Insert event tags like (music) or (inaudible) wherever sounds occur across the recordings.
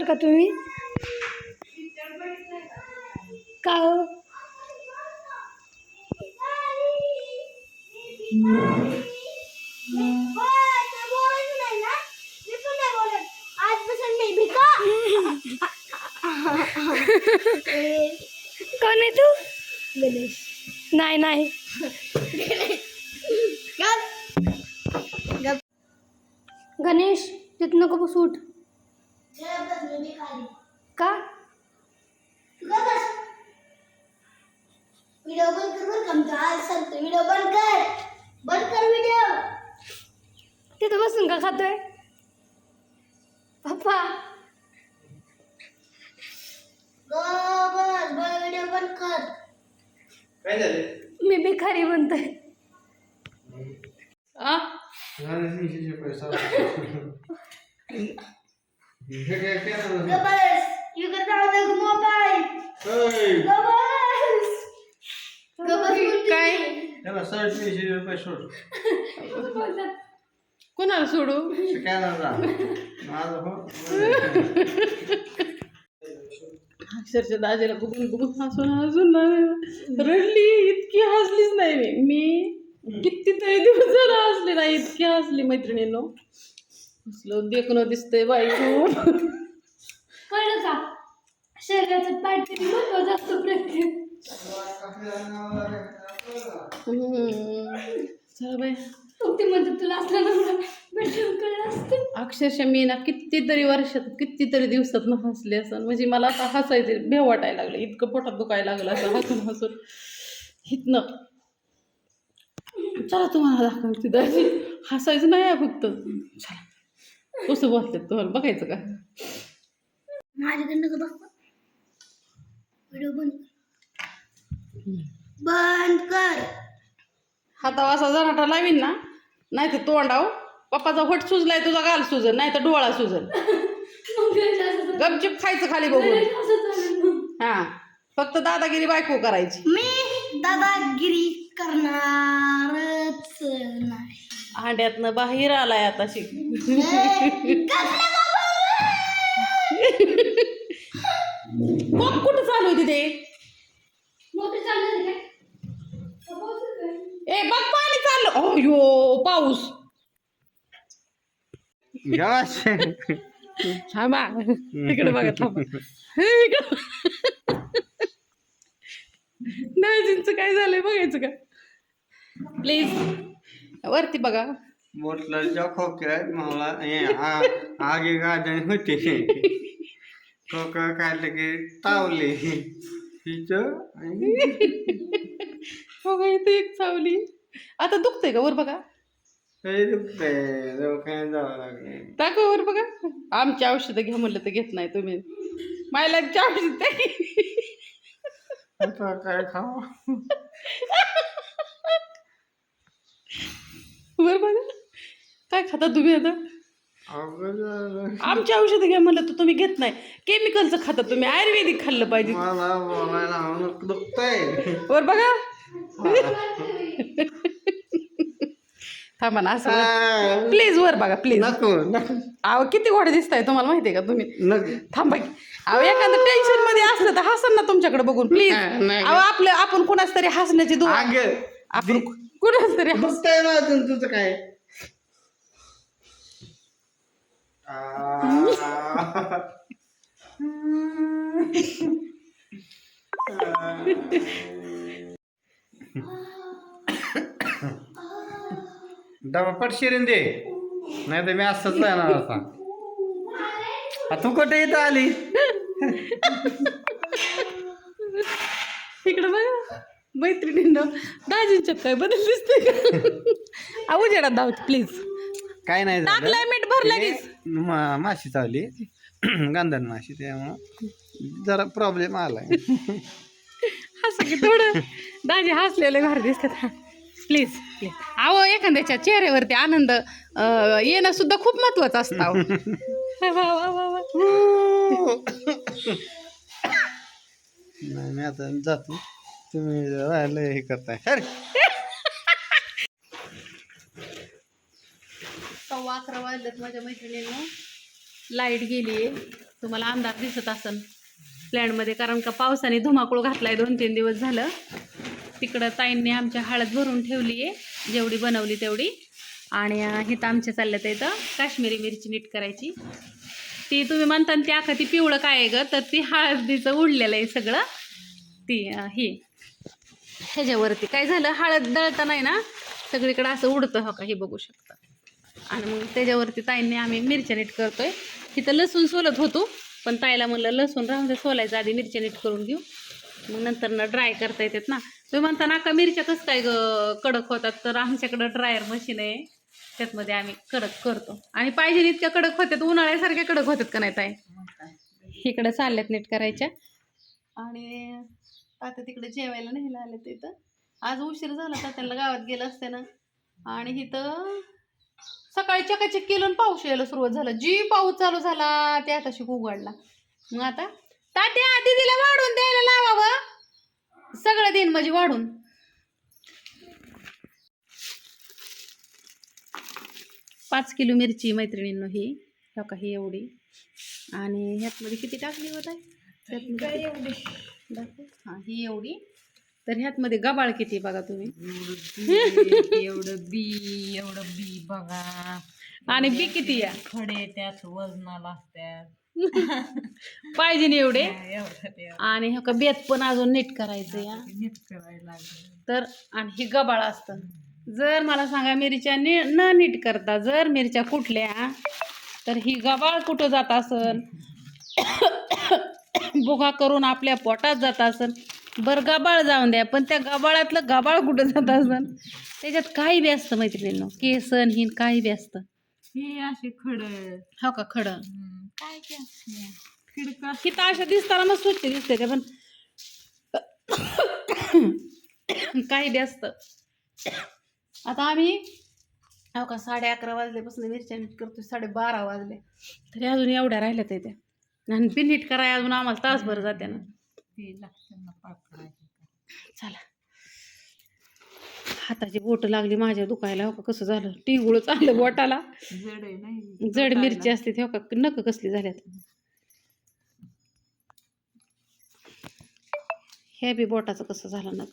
बरं का तुम्ही? का हो? कोण आहे तू? गणेश नाही नाही. गणेश. तिथं नको उठ. का? व्हिडिओ बंद कर बरं का. आमचा आज सांगतो व्हिडिओ बंद कर. बंद कर व्हिडिओ. तिथं बसून का खातोय? पप्पा. गो बस. व्हिडिओ बंद कर. काय झाले? मी भिकारी बनतोय आ? पैसा. हे बस बोलते काय? रुपये सोड. कोणाला सोडू? माझं हो. अक्षरशः दाजीला बघून बघून हसून हसून ना रडली इतकी हसलीच नाही मी. मी कितीतरी दिवस झाला हसले नाही इतकी हसली मैत्रिणीनं. देखणं दिसतंय बाई. कळलं का? शरीराचं पाठ प्रत्येक. चला बाई. ते तुला असलं नंबर भेटून कळलं असतं? अक्षरशः मी ना कितीतरी वर्षात कितीतरी दिवसात न हसले असं म्हणजे मला आता हसायचे भेव वाटायला लागलं. इतकं पोटात दुखायला लागलं असं हसून हसून. हितनं चला तुम्हाला दाखवते. दाजी हसायचं नाही आहे फक्त. चला. कसं बोलतात तुम्हाला? बघायचं का? माझ्याकडनं व्हिडिओ बंद कर. बंद कर. हातावर असा जराटा लावीन ना नाही तर तोंडाव पप्पाचा होट सुजलाय तुझा गाल सुजन नाही तर डोळा झालं. गपचिप खायचं खाली बघून. हा. फक्त दादागिरी बायको करायची. मी दादागिरी करणारच नाही. हांड्यातनं बाहेर आलाय आता शिक. मग कुठं चालू आहे तिथे? ए बघ पाणी चाललं. ओ यो पाऊस थांबा. इकडे बघा थांबा. इकडे दाजींचं काय झालंय बघायचं का? प्लीज. वरती बघा. जखो काय मला हे आ- आगी गाजणी होती. खोकं काढलं की तावली तिचं बघा इथे एक सावली आता दुखतंय का वर बघा? दुखतंय दवाखान्यात जावं लागले दाखव वर बघा. आमची औषधं घ्या म्हणलं तर घेत नाही तुम्ही. माय लाईफची औषध आता काय खाऊ? (laughs) वर बघा. काय खाता तुम्ही आता. आमची औषधं घ्या म्हणलं तर तुम्ही घेत नाही. केमिकलचं खाता तुम्ही. आयुर्वेदिक खाल्लं पाहिजे. वर बघा. थांबा ना असं प्लीज वर बघा प्लीज नको नको. अहो किती गोडे दिसताय तुम्हाला माहिती आहे का तुम्ही? थांबा अहो एखादं टेन्शनमध्ये असलं तर हसन ना तुमच्याकडे बघून प्लीज. अहो आपलं आपण कुणाच तरी हसण्याची आग आपण कुणाच तरी हस- दुखतंय ना अजून तुझं काय? आ. डबा पट शिरून दे. नाही तर मी असंच जाणार आता. आ, तू कुठे इथं आली? इकडे बघा मैत्रिणींना. दाजींच्यात काय बदल दिसते जेडा धावत प्लीज काय नाही झालं. टाकलंय मीठ भर लगेच. ते मा- माशी चावली. (clears throat) गांधण माशी त्यामुळं जरा प्रॉब्लेम आलाय. (laughs) हसं की थोडं. दाजी हसलेले भारी दिसतात. प्लीज प्लीज अहो एखाद्याच्या चेहऱ्यावरती आनंद येणं सुद्धा खूप महत्वाचं असतं. (laughs) मी आता जातो. तुम्ही राहिलं हे करताय. अरे सव्वा अकरा वाजल्यात माझ्या मैत्रिणीनं. लाइट गेली आहे तुम्हाला अंदाज दिसत असन. प्लॅनमध्ये कारण का पावसाने धुमाकूळ घातलाय दोन तीन दिवस झालं. तिकडं ताईंनी आमच्या हळद भरून ठेवली आहे जेवढी बनवली तेवढी. आणि हिथं आमच्या चालल्यात इथं काश्मीरी मिरची नीट करायची. ती तुम्ही म्हणता ना ती आखा ती पिवळं काय आहे ग? तर ती हळदीचं उडलेलं आहे सगळं. ती ही. ह्याच्यावरती. काय झालं? हळद दळता नाही ना? सगळीकडे असं उडतं हो का? हे बघू शकता. आणि मग त्याच्यावरती ताईंनी आम्ही मिरच्या नीट करतोय. तिथं लसूण सोलत होतो पण ताईला म्हणलं लसूण राहून दे सोलायचं आधी मिरच्या नीट करून घेऊ. मग नंतर ना ड्राय करता येतात ना. तुम्ही म्हणता ना का मिरच्या कसं काय कडक होतात? तर आमच्याकडं ड्रायर मशीन आहे. त्यातमध्ये आम्ही कडक करतो. आणि पाहिजे इतक्या कडक होतात उन्हाळ्यासारख्या कडक होतात का नाही ताई? इकडं चालल्यात नीट करायच्या. आणि आता तिकडे जेवायला न्यायला आले तिथं आज उशीर झाला तर त्यांना गावात गेलं असते ना. आणि इथं सकाळी चकाचक केलं पाऊस यायला सुरुवात झाला. जी पाऊस चालू झाला ते आता शिक उघडला. मग आता तात्या दिदीला वाढून द्यायला लावावं. सगळं दिन म्हणजे वाढून. पाच किलो मिरची मैत्रिणींनो ही. लोक ही एवढी. आणि ह्यातमध्ये किती टाकली होत आहे दाखव. हां ही एवढी. तर ह्यातमध्ये गबाळ किती बघा तुम्ही. एवढं बी एवढं बी बघा. आणि बी किती या? खडे त्यात वजनाला असतात पाहिजे ना एवढे. आणि हे का बेत पण अजून नीट करायचं या. नीट करायला तर आणि ही गबाळ असतं. जर मला सांगा मिरच्या नि न नीट करता जर मिरच्या कुठल्या तर ही गबाळ कुठं जात असन? बुगा करून आपल्या पोटात जात असन. बरं गबाळ जाऊन द्या पण त्या गबाळातलं गबाळ कुठं जात असन? त्याच्यात काही बी असतं मैत्रिणींनो. केसन हिन काही बी असतं. हे असे खड हो का खडं? काय खिडका हिथं अशा दिसताना मग स्वच्छ दिसते ते पण काही बी असतं. आता आम्ही हो का साडे अकरा वाजल्यापासून मिरच्या नीट करतोय साडे बारा वाजले. तरी अजून एवढ्या राहिल्या त्या. आणि बी नीट कराय अजून आम्हाला तासभर जाते ना. ते लागतं ना पाकळा चला. हाताची बोट लागली माझ्या दुखायला हो का? कसं झालं? टिंगुळ चाललं बोटाला. जड आहे नाही जड मिरची असते ते हो का? नक कसली झाल्यात? हे बी बोटाचं कसं झालं नक.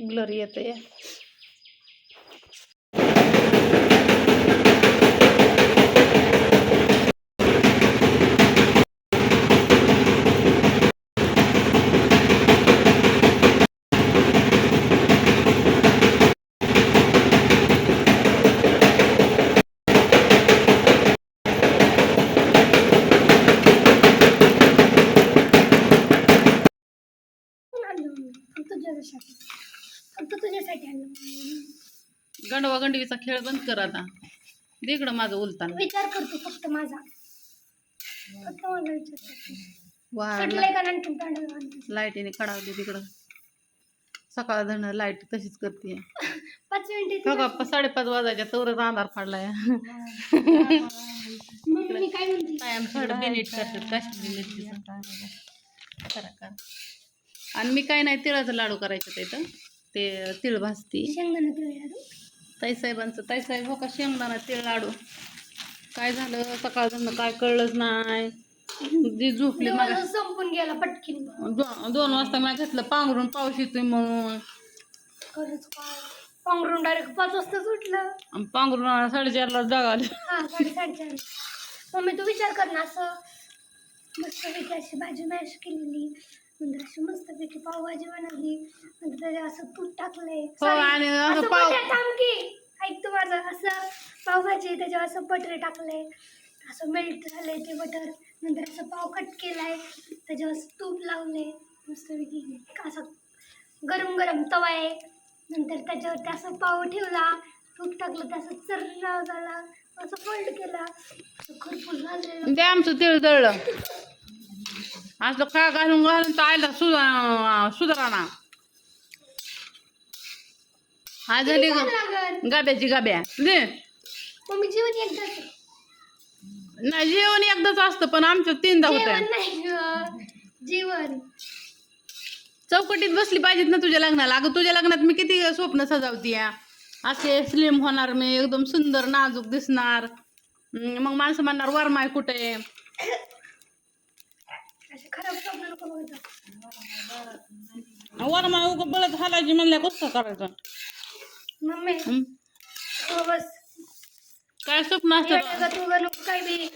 ब्लर येते फक्त गंडवा गंडवीचा खेळ बंद कर आता. तिकडं माझं उलतान. विचार करतो फक्त माझा. फक्त माझा विचार करतो. वा सुटलंय का नाही तुमच्या लाईटीने कडावली तिकडं. सकाळ धरण लाइट तशीच करते (laughs) पाच मिनिटे बघा साडेपाच वाजायच्या तवरच अंधार पडलाय मग मी काय म्हणते? काय आमच्याकडं बेनेट करतात काश्मीरी मिरचीचा. करा करा. आणि मी काय नाही तिळाचं लाडू करायचं तिथं ते तिळ भाजती. शेंगदाणा तुला ताईसाहेबांचं. ताईसाहेब हो का शेंगदाणा तिळ लाडू. काय झालं? सकाळ झालं काय कळलंच नाही. जी झोपली मला. संपून गेला पटकीन. दो- दोन वाजता मी घेतलं पांघरून पाऊस येतोय म्हणून. खरंच काय? पांघरून डायरेक्ट पाच वाजता सुटलं आणि पांघरून साडेचारला जागाले हा साडेसाडेचार. मम्मी तू विचार कर ना असं. मस्तपैकी अशी भाजी मॅश केलेली. नंतर अशी मस्तपैकी पावभाजी बनवली. नंतर त्याच्यात असं तूप टाकले हो आणि असं पाव ऐक तू माझं असं पावभाजी त्याच्यावर असं बटर टाकले असं मेल्ट झाले ते बटर. नंतर असं पाव कट केलाय त्याच्यावर असं तूप लावले मस्तपैकी असं गरम गरम तवा आहे. नंतर त्याच्यावरती असं पाव ठेवला तूप टाकलं असं चर्रा झाला असं फोल्ड केला. असं खरपूस भाजलेलं ते आमचं तिळ जळलं असलं काय घालून घालून तर आयला सुधा सुधारणा. हा झाली गाब्याची गाब्या. नाही जेवण एकदाच असतं पण आमचं तीनदा होत जेवण चौकटीत बसली पाहिजेत ना तुझ्या लग्नाला. अगं तुझ्या लग्नात मी किती स्वप्न सजावती असे स्लिम होणार मी एकदम सुंदर नाजूक दिसणार. मग माणसं म्हणणार वरमाय कुठे? वरमाय उग बळत हालायची म्हणल्या कसं करायचं? मम्मी बस. काय स्वप्न असतं? येडं का तू काय बी